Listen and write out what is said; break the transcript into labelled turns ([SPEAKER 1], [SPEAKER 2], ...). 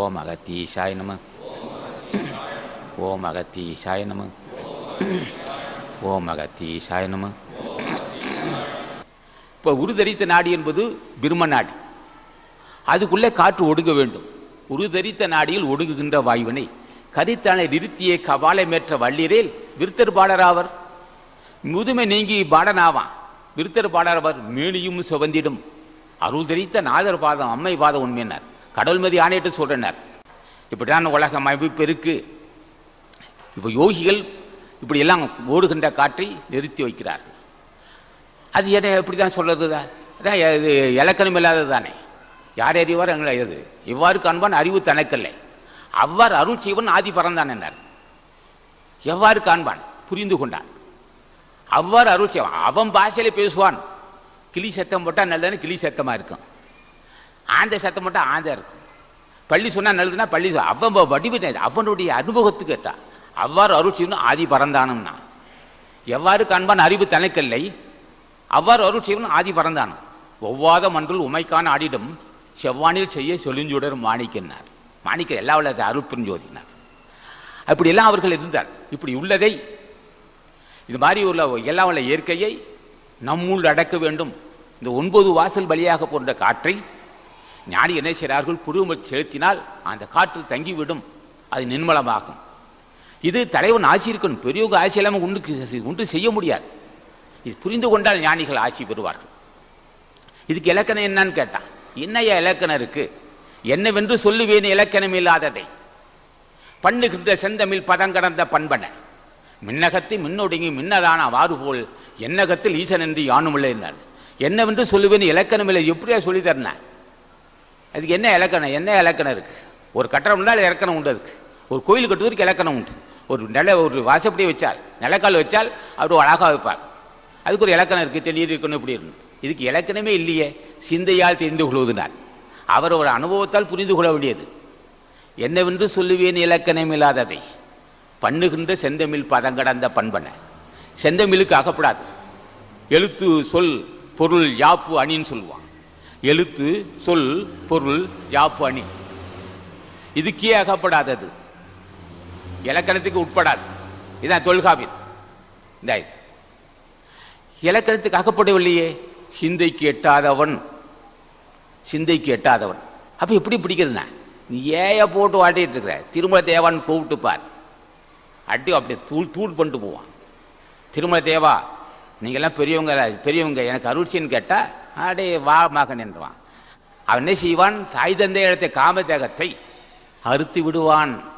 [SPEAKER 1] ஓம் அகத்தீஷாய் நம ஓம் அகத்தீஷாய் நம ஓம் அகத்தீஷாய் நம இப்போ உருதரித்த நாடி என்பது பிரம்ம நாடி. அதுக்குள்ளே காற்று ஒடுங்க வேண்டும். உருதரித்த நாடியில் ஒடுங்குகின்ற வாயுவினை கரித்தானை நிறுத்திய கபாலமேற்ற வள்ளிரேல் விருத்தர் பாடராவர் முதுமை நீங்கி பாடனாவான் விருத்தர் பாடரவர் மேனியும் சுவந்திடும். அருள் தெரித்த நாதர் பாதம் அம்மை பாதம் உண்மையினார். கடவுள் மதி ஆணையிட்டு சொல்றனர் இப்படிதான் உலகம் அமைப்பு இருக்கு. இப்போ யோகிகள் இப்படியெல்லாம் ஓடுகின்ற காற்றை நிறுத்தி வைக்கிறார்கள். அது என்ன எப்படி தான் சொல்றது தான் இது இலக்கணம் இல்லாதது தானே யார் அறிவார் எங்களை எது இவ்வாறு காண்பான் அறிவு தனக்கில்லை. அவ்வாறு அருள் செய்வன் ஆதி பறந்தான் என்றார் எவ்வாறு காண்பான்? புரிந்து கொண்டான். அவ்வாறு அருள் செய்வான். அவன் பாஷையில பேசுவான். கிளி சத்தம் போட்டால் நல்லதுன்னு கிளி சத்தமா இருக்கும். ஆந்த சத்தம் மட்டும் ஆந்த இருக்கும். பள்ளி சொன்னா நல்லதுன்னா பள்ளி சொ- அவன் வடிவிட்டேன் அவனுடைய அனுபவத்துக்கு கேட்டான் அவ்வாறு அருள் செய்யணும் ஆதி பறந்தானும்னா எவ்வாறு காண்பான் அறிவு தனக்கில்லை அவ்வாறு அருள் ஆதி பறந்தானும் ஒவ்வாத மன்றில் உமைக்கான ஆடிடும் செவ்வானில் செய்ய செழுஞ்சுடர் மாணிக்கினார் மாணிக்க எல்லா உள்ள அருள் ஜோதினார் அப்படியெல்லாம் அவர்கள் இருந்தார். இப்படி உள்ளதை இது மாதிரி உள்ள எல்லா உள்ள இயற்கையை நம்முள் அடக்க வேண்டும். இந்த ஒன்பது வாசல் வழியாக போன்ற காற்றை ஞானி என்ன செய்கிறார்கள்? குடும்பம் செலுத்தினால் அந்த காற்று தங்கிவிடும். அது நிர்மலமாகும் இது தலைவன் ஆட்சி இருக்கணும். பெரியவங்க ஆசி இல்லாமல் ஒன்று ஒன்று செய்ய முடியாது. இது புரிந்து கொண்டால் ஞானிகள் ஆட்சி பெறுவார்கள். இதுக்கு இலக்கணம் என்னன்னு கேட்டான் என்னையா இலக்கணம் இருக்கு? என்னவென்று சொல்லுவேன் இலக்கணம் இல்லாததை. பண்ணுகின்ற செந்தமிழ் பதங்கடந்த பண்பன. மின்னகத்தை மின்னொடுங்கி மின்னதான வாறு போல் என்னகத்தில் ஈசன் என்று யானுமில்லை என்றார் என்னவென்று சொல்லுவேன் இலக்கணம் இல்லை. எப்படியா சொல்லி தரணேன் அதுக்கு என்ன இலக்கணம்? என்ன இலக்கணம் இருக்குது ஒரு கட்டடம் உண்டால் இலக்கணம் உண்டு அதுக்கு. ஒரு கோயில் கட்டுவதற்கு இலக்கணம் உண்டு. ஒரு நில ஒரு வாசப்படி வச்சால் நிலக்கால் வச்சால் அவர் அழகாக வைப்பார். அதுக்கு ஒரு இலக்கணம் இருக்கு. தெளிவு இருக்கணும் இப்படி இருக்கணும். இதுக்கு இலக்கணமே இல்லையே. சிந்தையால் தெரிந்து கொள்வதுனால் அவர் ஒரு அனுபவத்தால் புரிந்து கொள்ள வேண்டியது. என்னவென்று சொல்லுவேன் இலக்கணம் இல்லாததை பண்ணுகின்ற செந்தமிழ் பதங்கடந்த பண்பன. செந்தமிழுக்கு அகப்படாது. எழுத்து சொல் பொருள் யாப்பு அணின்னு சொல்லுவான். எழுத்து சொல் பொருள் யாப்பு அணி. இதுக்கே அகப்படாதது இலக்கணத்துக்கு உட்படாது. இதான் தொல்காப்பியம். இந்த இலக்கணத்துக்கு அகப்படவில்லையே சிந்தைக்கு எட்டாதவன் சிந்தைக்கு எட்டாதவன் அப்போ எப்படி பிடிக்கிறதுண்ணா நீ ஏய போட்டு வாட்டிட்டு இருக்கிற. திருமல தேவான்னு கூப்பிட்டுப்பார் அட்டி அப்படியே தூள் தூள் பண்ணிட்டு போவான். திருமல தேவா நீங்கள்லாம் பெரியவங்க பெரியவங்க. எனக்கு அருட்சின்னு கேட்டால் அடே வா மகன் என்றுவான். அவன் என்ன செய்வான்? தாய் தந்தை காமதேகத்தை அறுத்து விடுவான்.